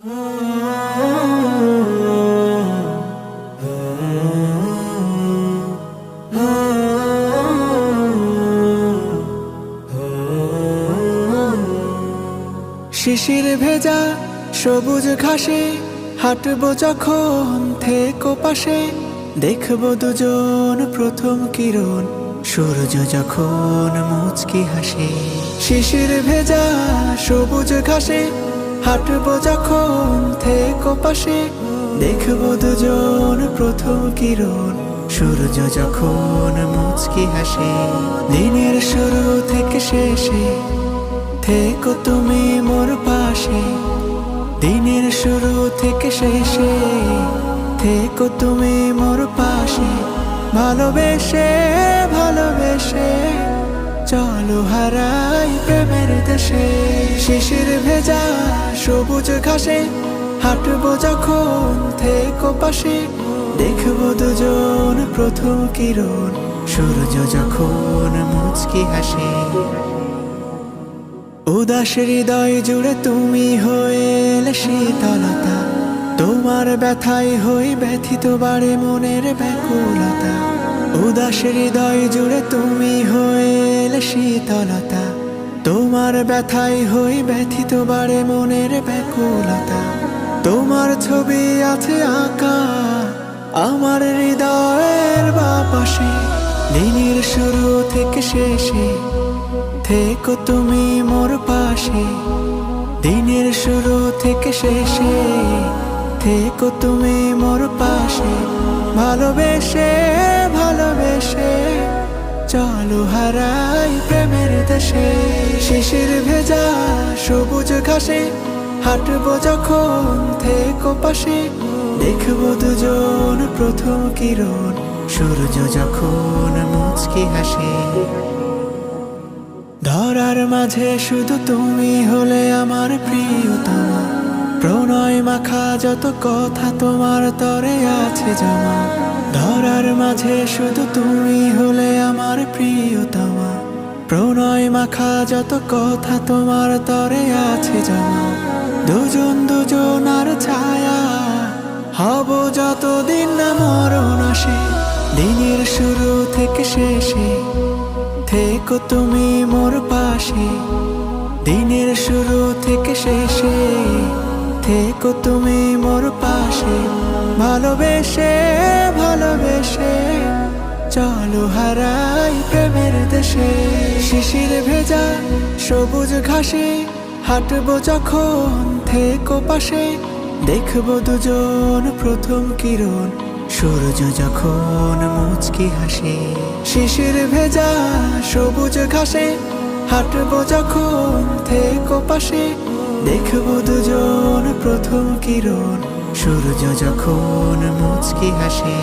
শিশির ভেজা সবুজ ঘাসে হাঁটবো যখন থেকো পাশে, দেখব দুজন প্রথম কিরণ, সূর্য যখন মুচকি হাসে। শিশির ভেজা সবুজ ঘাসে হাঁটবো যখন থেকো পাশে, দেখব দুজন প্রথম কিরণ। সূর্য যখন মুচকি হাসে, দিনের শুরু থেকে শেষে, থেকো তুমি মোর পাশে। দিনের শুরু থেকে শেষে, থেকো তুমি মোর পাশে। ভালোবেসে চলো হারাই প্রেমের দেশে। শিশির ভেজা সবুজ ঘাসে। হাঁটবো যখন থেকো পাশে। দেখব দুজন প্রথম কিরণ। সূর্য যখন মুচকি হাসে। উদাস হৃদয় জুড়ে তুমি হয়ে শীতলতা। তোমার ব্যথায় হই ব্যথিত বাড়ে মনের ব্যাকুলতা। উদাস হৃদয় জুড়ে তুমি হয়ে শীতলতা, তোমার ব্যথায় হই ব্যথিত বাড়ে মনের ব্যাকুলতা। তোমার ছবি আছে আঁকা, আমার হৃদয়ের বাপাশে। দিনের শুরু থেকে শেষে থেকো তুমি মোর পাশে। দিনের শুরু থেকে শেষে থেকো তুমি মোর পাশে। ভালোবেসে ভালোবেসে চলো হারাই প্রেমের দেশে। শিশির ভেজা সবুজ ঘাসে, হাঁটবো যখন থেকো পাশে। দেখব দুজন প্রথম কিরণ, সূর্য যখন মুচকি হাসে। ধরার মাঝে শুধু তুমি হলে আমার প্রিয়তমা। প্রণয় মাখা যত কথা তোমার তরে আছে জমা। ধরার মাঝে শুধু তুমি হলে আমার প্রণয় মাখা যত কথা তোমার তরে আছে জমা দুজন দুজন আর ছায়া। হব যতদিন না মরণ আসে, দিনের শুরু থেকে শেষে। থেকো তুমি মোর পাশে, দিনের শুরু থেকে শেষে। থেকো তুমি মোর পাশে, ভালোবেসে ভালোবেসে। চলো হারাই প্রেমের দেশে শিশির ভেজা সবুজ ঘাসে হাঁটবো যখন থেকো পাশে, দেখব দুজন প্রথম কিরণ, সূর্য যখন মুচকি হাসে। শিশির ভেজা সবুজ ঘাসে হাঁটবো যখন থেকো পাশে, দেখব দুজন প্রথম কিরণ, সূর্য যখন মুচকি হাসে।